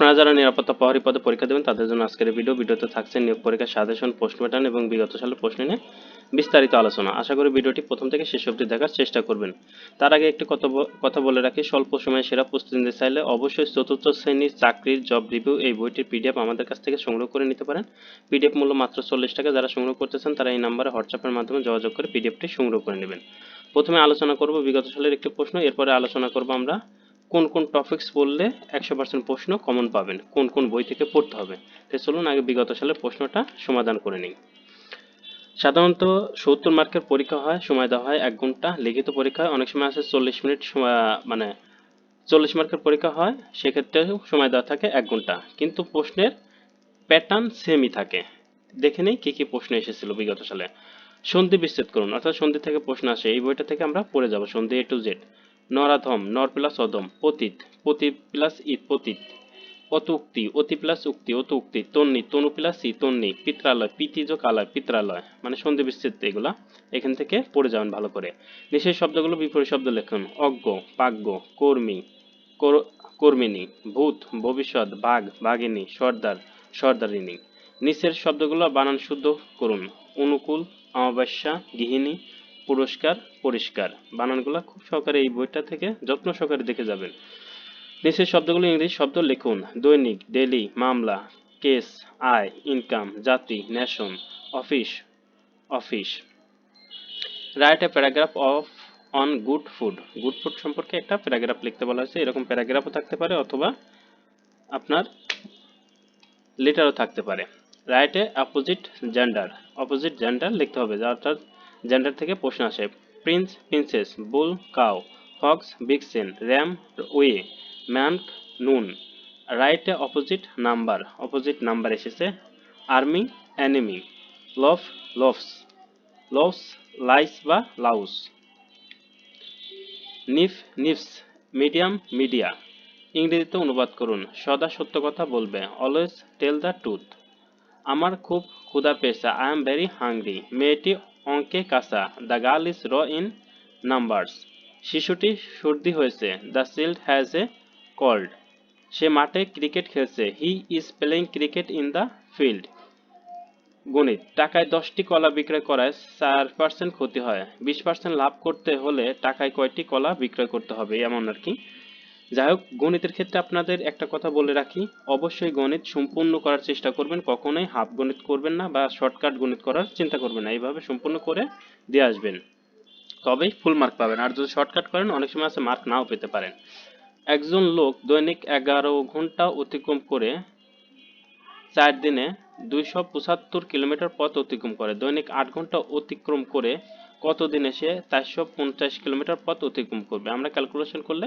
আপনারা যারা নিরাপত্তা প্রহরী পদে পরীক্ষা দেবেন, তাদের জন্য আজকের ভিডিও ভিডিওতে থাকছে নিয়োগ পরীক্ষার সাজেশন প্রশ্ন প্যাটার্ন এবং বিগত সালের প্রশ্ন নিয়ে বিস্তারিত আলোচনা। আশা করি ভিডিওটি প্রথম থেকে শেষ অবধি দেখার চেষ্টা করবেন। তার আগে একটি কথা কথা বলে রাখি, স্বল্প সময়ে সেরা প্রস্তুতি নিতে চাইলে অবশ্যই চতুর্থ শ্রেণির চাকরির জব রিভিউ এই বইটির পিডিএফ আমাদের কাছ থেকে সংগ্রহ করে নিতে পারেন। পিডিএফ মূল্য মাত্র চল্লিশ টাকা। যারা সংগ্রহ করতেছেন তারা এই নাম্বারে হোয়াটসঅ্যাপের মাধ্যমে যোগাযোগ করে পিডিএফটি সংগ্রহ করে নেবেন। প্রথমে আলোচনা করব বিগত সালের একটি প্রশ্ন, এরপরে আলোচনা করব আমরা কোন কোন টপিকস পড়লে একশো পার্সেন্ট প্রশ্ন কমন পাবেন? কোন কোন বই থেকে পড়তে হবে? তো চলুন আগে বিগত সালের প্রশ্নটা সমাধান করে নিই। সাধারণত সত্তর মার্কের পরীক্ষা হয়, সময় দেওয়া হয় এক ঘণ্টা। লিখিত পরীক্ষা হয় অনেক সময় আছে চল্লিশ মিনিট মানে চল্লিশ মার্কের পরীক্ষা হয়, সেক্ষেত্রে সময় দেওয়া থাকে এক ঘণ্টা। কিন্তু প্রশ্নের প্যাটার্ন সেমই থাকে। দেখে নেই কি কি প্রশ্ন এসেছিল বিগত সালে। সন্ধি বিচ্ছেদ করুন, অর্থাৎ সন্ধি থেকে প্রশ্ন আসে। এই বইটা থেকে আমরা পড়ে যাব, সন্ধি এ টু জেড নরাধম, নর প্লাস অধম, পতিত পতি প্লাস ঈদ পতিত। অত উক্তি অতি প্লাস উক্তি অত উক্তি তন্নি, তনু প্লাস ই, তন্নি, পিত্রালয় পিতিযোগ আলয় পিত্রালয় মানে সন্ধি বিচ্ছেদ এগুলা এখান থেকে পড়ে যাবেন ভালো করে। নিচের শব্দগুলো বিপরীত শব্দ লেখুন। অজ্ঞ, পাগ্য, কর্মী কর্মিনী, ভূত, ভবিষ্যৎ, বাঘ, বাঘিনী, সর্দার, সর্দারিনী। নিচের শব্দগুলো বানান শুদ্ধ করুন। অনুকূল, অমাবস্যা, গৃহিণী পুরস্কার, পরিষ্কার। বানানগুলো খুব সহকারে এই বইটা থেকে যত্ন সহকারে দেখে যাবেন। নিচের শব্দগুলো ইংরেজি শব্দ লিখুন। দৈনিক ডেলি মামলা, কেস, আয়, ইনকাম, জাতি nation office office. Right a paragraph of, on good food. Good food সম্পর্কে একটা প্যারাগ্রাফ লিখতে বলা হয়েছে। এরকম প্যারাগ্রাফও থাকতে পারে অথবা আপনার লেটারও থাকতে পারে। রাইটে অপোজিট জেন্ডার। অপোজিট জেন্ডার লিখতে হবে। অর্থাৎ জেন্ডার থেকে প্রশ্ন আসে। Prince princess bull cow fox বিগসেন ram way man nun রাইটে অপোজিট নাম্বার অপোজিট নাম্বার এসেছে। Army enemy love loves loves lice বা louse knife knives medium media ইংরেজিতে অনুবাদ করুন, সদা সত্য কথা বলবে অলওয়েজ টেল দ্য ট্রুথ আমার খুব ক্ষুধা পেয়েছে আই এম ভেরি হাংরি মেয়েটি অঙ্কে কাঁচা। The girl is raw in numbers শিশুটি সর্দি হয়েছে। The child has a cold সে মাঠে ক্রিকেট খেলছে। He is playing cricket in the field গণিত। টাকায় দশটি কলা বিক্রয় করায় চার পার্সেন্ট ক্ষতি হয়। বিশ পার্সেন্ট লাভ করতে হলে টাকায় কয়টি কলা বিক্রয় করতে হবে? এমন আর কি। যাই হোক গণিতের ক্ষেত্রে আপনাদের একটা কথা বলে রাখি। অবশ্যই গণিত সম্পূর্ণ করার চেষ্টা করবেন, কখনোই হাফ গণিত করবেন না বা শর্টকাট গণিত করার চিন্তা করবেন না, এইভাবে সম্পূর্ণ করে দিয়ে আসবেন। তবেই ফুল মার্ক পাবেন। আর যদি শর্টকাট করেন, অনেক সময় আছে মার্ক নাও পেতে পারেন। একজন লোক দৈনিক এগারো ঘণ্টা অতিক্রম করে চার দিনে দুইশো পঁচাত্তর কিলোমিটার পথ অতিক্রম করে, দৈনিক আট ঘণ্টা অতিক্রম করে কত দিনে সে চারশো পঞ্চাশ কিলোমিটার পথ অতিক্রম করবে? আমরা ক্যালকুলেশন করলে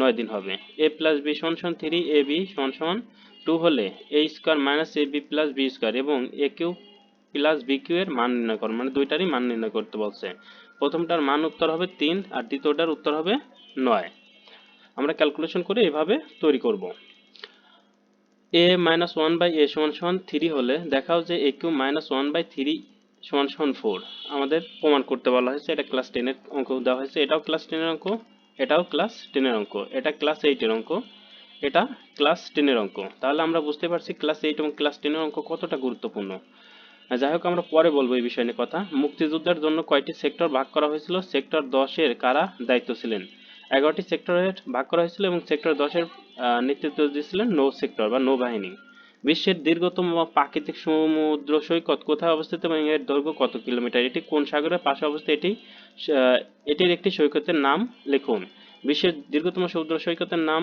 নয় দিন হবে। এ প্লাস বি সমান সমান থ্রি এ বি সমান সমান টু হলে a square minus a b plus b square এবং a cube plus b cube এর মান নির্ণয় করো। মানে দুইটারই মান নির্ণয় করতে বলছে। প্রথমটার মান উত্তর হবে তিন আর দ্বিতীয়টার উত্তর হবে নয়। আমরা ক্যালকুলেশন করে এভাবে তৈরি করব। A minus one by a সমান সমান থ্রি হলে দেখাও যে a cube minus one by three সমান সমান ফোর আমাদের প্রমাণ করতে বলা হয়েছে, এটা ক্লাস টেনের অঙ্ক দেওয়া হয়েছে। এটাও ক্লাস টেনের অঙ্ক, এটাও ক্লাস টেনের অঙ্ক। এটা ক্লাস এইটের অঙ্ক, এটা ক্লাস টেনের অঙ্ক। তাহলে আমরা বুঝতে পারছি ক্লাস এইট এবং ক্লাস টেনের অঙ্ক কতটা গুরুত্বপূর্ণ। যাই হোক, আমরা পরে বলব এই বিষয় নিয়ে কথা। মুক্তিযুদ্ধের জন্য কয়টি সেক্টর ভাগ করা হয়েছিল? সেক্টর দশের কারা দায়িত্ব ছিলেন? এগারোটি সেক্টরের ভাগ করা হয়েছিল এবং সেক্টর দশের নেতৃত্ব দিয়েছিলেন নৌ সেক্টর বা নৌবাহিনী। বিশ্বের দীর্ঘতম প্রাকৃতিক সমুদ্র সৈকত কোথায় অবস্থিত এবং এর দৈর্ঘ্য কত কিলোমিটার? এটি কোন সাগরের পাশে অবস্থিত? এটি এটির একটি সৈকতের নাম লিখুন। বিশ্বের দীর্ঘতম সমুদ্র সৈকতের নাম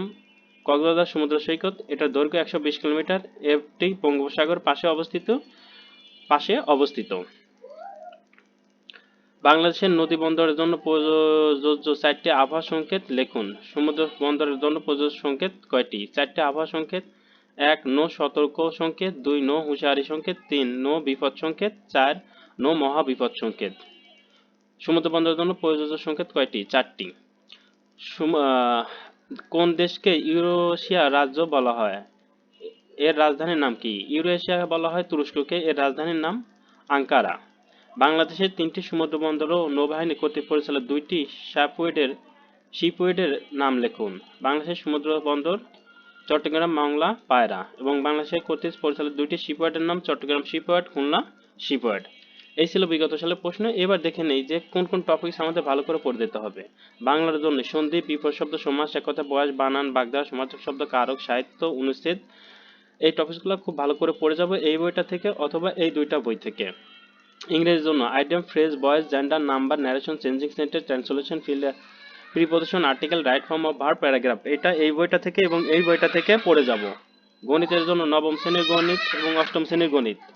কক্সবাজার সমুদ্র সৈকত। এটার দৈর্ঘ্য একশো বিশ কিলোমিটার। এটি বঙ্গোপসাগর পাশে অবস্থিত পাশে অবস্থিত। বাংলাদেশের নদী বন্দরের জন্য প্রযোজ্য চারটি আবহাওয়া সংকেত লিখুন। সমুদ্র বন্দরের জন্য প্রযোজ্য সংকেত কয়টি? চারটি আবহাওয়া সংকেত এক, নো, সতর্ক সংকেত, দুই, নো, হুঁশিয়ারি সংকেত, তিন, নো, বিপদ সংকেত, চার, নো, মহা বিপদ সংকেত। সমুদ্র বন্দরের জন্য প্রযোজ্য সংকেত কয়টি? চারটি। কোন দেশকে ইউরোশিয়া রাজ্য বলা হয়? এর রাজধানীর নাম কি? ইউরেশিয়া বলা হয় তুরস্ককে, এর রাজধানীর নাম আঙ্কারা। বাংলাদেশের তিনটি সমুদ্র বন্দর ও নৌবাহিনী কর্তৃক পরিচালিত দুইটি শ্যাপওয়েডের শিপওয়েডের নাম লিখুন। বাংলাদেশের সমুদ্র বন্দর চট্টগ্রাম বাংলা পায়রা এবং বাংলাদেশের কর্তৃক পরিচালিত দুইটি শিপওয়ার্ডের নাম চট্টগ্রাম শিপওয়ার্ড খুলনা শিপওয়ার্ড এই ছিল বিগত সালের প্রশ্ন। এবার দেখে নেই যে কোন কোন টপিকস আমাদের ভালো করে পড়ে দিতে হবে। বাংলার জন্য সন্ধি, বিপদ শব্দ সমাস একতা বয়স, বানান, বাগদা সমার্থক শব্দ, কারক, সাহিত্য, অনুচ্ছেদ, এই টপিকসগুলো খুব ভালো করে পড়ে যাব এই বইটা থেকে অথবা এই দুইটা বই থেকে। ইংরেজির জন্য item phrase voice gender number narration changing sentence translation fill preposition article right form of verb paragraph এটা এই বইটা থেকে এবং এই বইটা থেকে পড়ে যাব। গণিতের জন্য নবম শ্রেণির গণিত এবং অষ্টম শ্রেণির গণিত।